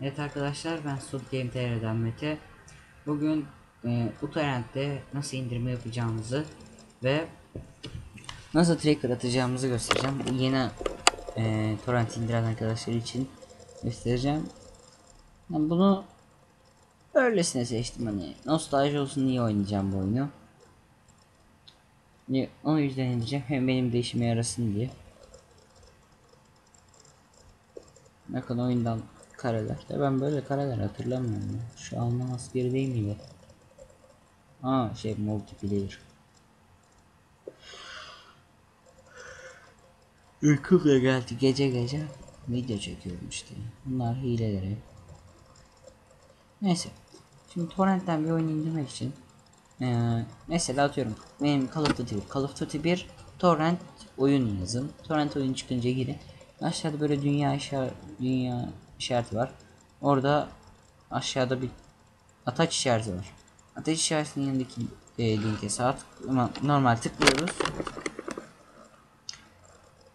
Evet arkadaşlar ben Sud Game TR'den Mete. Bugün e, Utorrent'te nasıl indirme yapacağımızı ve nasıl tracker atacağımızı göstereceğim. Bu yeni e, torrent indiren arkadaşlar için göstereceğim. Ben bunu öylesine seçtim hani nostalji olsun diye oynayacağım bu oyunu. Ni- Onu yüzden indireceğim hem benim de işime yarasın diye. Bakın oyundan kareler. Ya ben böyle kareler hatırlamıyorum ya. Şu Alman askeri değil miydi? Aa şey multiplayer. Uykum da geldi gece gece. Video çekiyorum işte. Bunlar hileleri. Neyse. Şimdi torrentten bir oyun indirmek için eee, mesela atıyorum benim Call of Duty Call of Duty 1 torrent oyun yazın. Torrent oyun çıkınca girin. Aşağıda böyle dünya işar dünya işareti var. Orada aşağıda bir ataç işareti var. Ataç işaretinin yanındaki e, linke sağ tık- normal tıklıyoruz.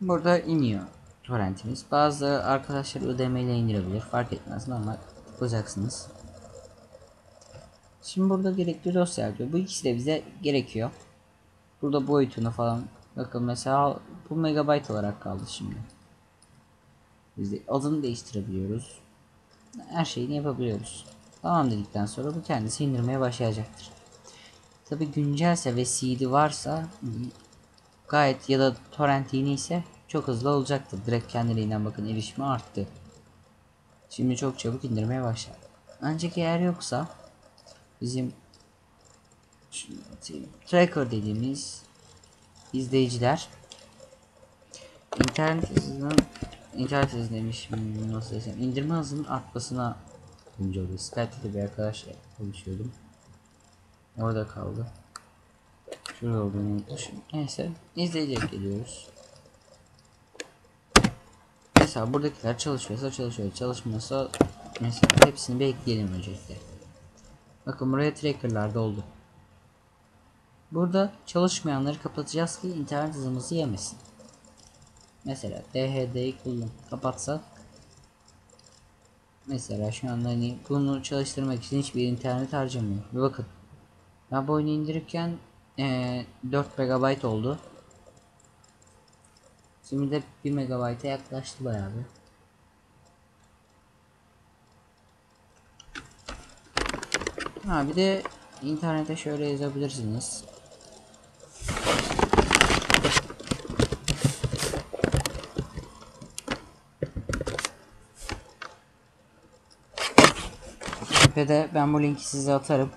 Burada iniyor torrentimiz. Bazı arkadaşlar ödemeyle indirebilir. Fark etmez. Normal tıklayacaksınız. Şimdi burada gerekli dosya diyor. Bu ikisi de bize gerekiyor. Burada boyutunu falan. Bakın mesela bu megabayt olarak kaldı şimdi. Biz de adını değiştirebiliyoruz. Her şeyini yapabiliyoruz. Tamam dedikten sonra bu kendisi indirmeye başlayacaktır. Tabi güncelse ve CD varsa gayet ya da torrent yeni ise çok hızlı olacaktır. Direkt kendiliğinden bakın erişimi arttı. Şimdi çok çabuk indirmeye başlar. Ancak eğer yoksa bizim tracker dediğimiz izleyiciler internet hızının internet demiş nasıl desem indirme hızının artmasına yardımcı oluyor. Skype'de bir arkadaşla konuşuyordum. Orada kaldı. Şurada olduğunu unutmuşum. Neyse izleyiciye geliyoruz. Mesela buradakiler çalışıyorsa çalışıyor. Çalışmıyorsa mesela hepsini bir ekleyelim öncelikle. Bakın buraya tracker'lar doldu. Burada çalışmayanları kapatacağız ki internet hızımızı yemesin. Mesela DHD'yi kullan kapatsak Mesela şu anda hani bunu çalıştırmak için hiçbir internet harcamıyor. Bakın. Ben bu oyunu indirirken eee 4 MB oldu. Şimdi de 1 MB'a yaklaştı bayağı bir. Ha bir de internete şöyle yazabilirsiniz. De ben bu linki size atarım.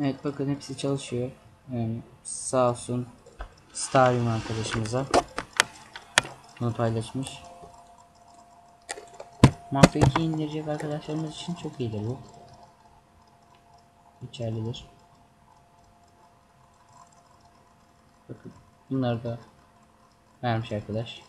Evet bakın hepsi çalışıyor. Yani sağ olsun Starim arkadaşımıza bunu paylaşmış. Mafya 2 indirecek arkadaşlarımız için çok iyidir bu. Geçerlidir. Bakın bunları da vermiş arkadaş.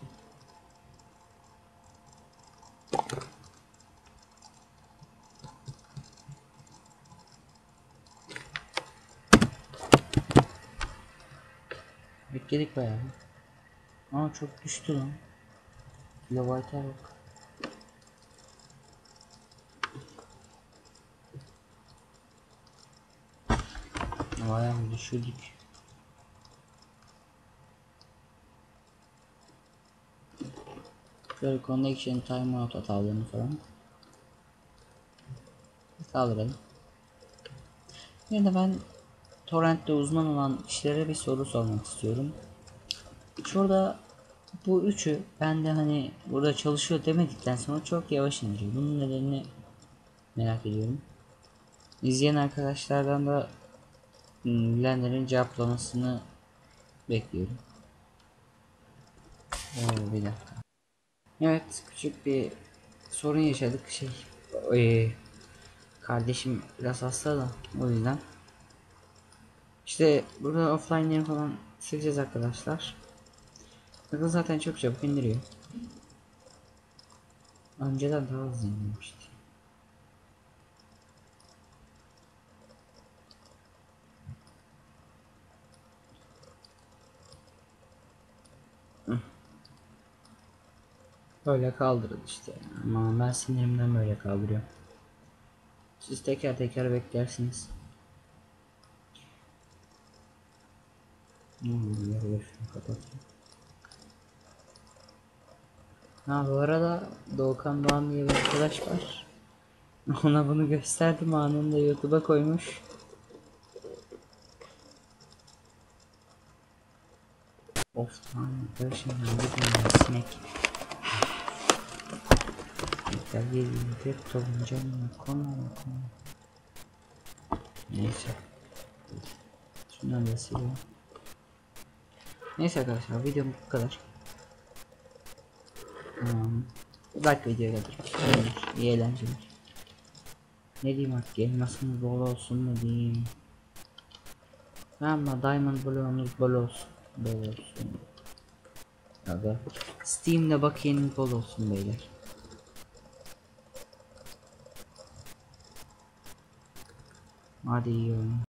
Bekledik bayağı. Aa çok düştü lan. Kilobayta bak. Bayağı düşürdük? Şöyle connection timeout hatalarını falan. Kaldıralım. Yine de ben torrentte uzman olan kişilere bir soru sormak istiyorum. Şurada bu üçü ben de hani burada çalışıyor demedikten sonra çok yavaş indiriyor. Bunun nedenini merak ediyorum. İzleyen arkadaşlardan da hmm, bilenlerin cevaplamasını bekliyorum. Oo, bir dakika. Evet küçük bir sorun yaşadık. Şey eee, kardeşim biraz hasta da o yüzden. İşte burada offline'leri falan sileceğiz arkadaşlar. Bakın zaten çok çabuk indiriyor. Önceden daha hızlı indirmişti Öyle kaldırın işte. Ama ben sinirimden böyle kaldırıyorum. Siz teker teker beklersiniz. Ha bu arada Doğukan Doğan diye bir arkadaş var. Ona bunu gösterdim anında YouTube'a koymuş. Of arkadaşım ya gidin ya sinek. Dolunca mı konu mu konu. Neyse. Şundan da sileyim. Neyse arkadaşlar videom bu kadar. Hmm. Like videoya kadar. İyi, iyi eğlenceler. Ne diyeyim artık elmasımız bol olsun mu diyeyim. Ama Diamond Blue'umuz bol olsun. Bol olsun. Aga. Steam'de bakiyeniz bol olsun beyler. Hadi iyi oyun.